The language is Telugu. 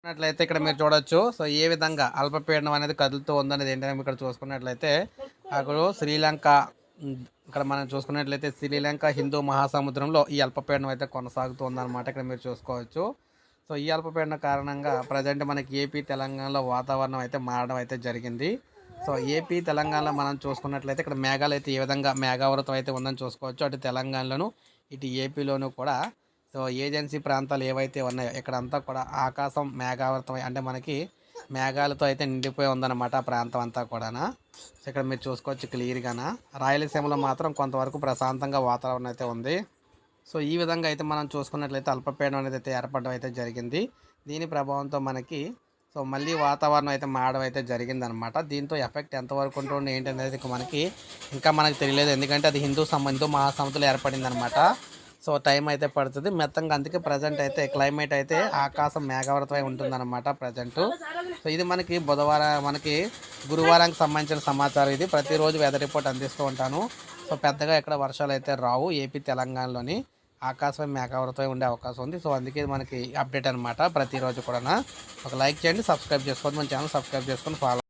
చూసుకున్నట్లయితే ఇక్కడ మీరు చూడొచ్చు. సో ఏ విధంగా అల్పపీడనం అనేది కదులుతూ ఉందనేది ఏంటంటే ఇక్కడ చూసుకున్నట్లయితే అక్కడ శ్రీలంక ఇక్కడ మనం చూసుకున్నట్లయితే శ్రీలంక హిందూ మహాసముద్రంలో ఈ అల్పపీడనం అయితే కొనసాగుతూ ఉందన్నమాట ఇక్కడ మీరు చూసుకోవచ్చు. సో ఈ అల్పపీడనం కారణంగా ప్రజెంట్ మనకి ఏపీ తెలంగాణలో వాతావరణం అయితే మారడం అయితే జరిగింది. సో ఏపీ తెలంగాణలో మనం చూసుకున్నట్లయితే ఇక్కడ మేఘాలు అయితే ఏ విధంగా మేఘావృతం అయితే ఉందని చూసుకోవచ్చు. అటు తెలంగాణలోను ఇటు ఏపీలోను కూడా సో ఏజెన్సీ ప్రాంతాలు ఏవైతే ఉన్నాయో ఇక్కడంతా కూడా ఆకాశం మేఘావృతం అంటే మనకి మేఘాలతో అయితే నిండిపోయి ఉందన్నమాట ఆ ప్రాంతం అంతా కూడా సో ఇక్కడ మీరు చూసుకోవచ్చు క్లియర్గాన. రాయలసీమలో మాత్రం కొంతవరకు ప్రశాంతంగా వాతావరణం అయితే ఉంది. సో ఈ విధంగా అయితే మనం చూసుకున్నట్లయితే అల్పపీడనం అనేది అయితే ఏర్పడడం అయితే జరిగింది. దీని ప్రభావంతో మనకి సో మళ్ళీ వాతావరణం అయితే మారడం అయితే జరిగిందనమాట దీంతో ఎఫెక్ట్ ఎంతవరకు ఉంటుంది ఏంటనేది మనకి ఇంకా మనకు తెలియలేదు. ఎందుకంటే అది హిందూ సమ హిందూ మహాసముద్రంలో ఏర్పడింది అనమాట సో టైం అయితే పడుతుంది. మెత్తంగా అందుకే ప్రజెంట్ అయితే క్లైమేట్ అయితే ఆకాశం మేఘావృతమై ఉంటుందన్నమాట ప్రజెంట్ సో ఇది మనకి బుధవారం మనకి గురువారానికి సంబంధించిన సమాచారం ఇది. ప్రతిరోజు వెదర్ రిపోర్ట్ అందిస్తూ ఉంటాను. సో పెద్దగా ఎక్కడ వర్షాలు అయితే రావు. ఏపీ తెలంగాణలోని ఆకాశం మేఘావృతమై ఉండే అవకాశం ఉంది. సో అందుకే మనకి అప్డేట్ అనమాట ప్రతిరోజు కూడా ఒక లైక్ చేయండి సబ్స్క్రైబ్ చేసుకోండి. మన ఛానల్ సబ్స్క్రైబ్ చేసుకొని ఫాలో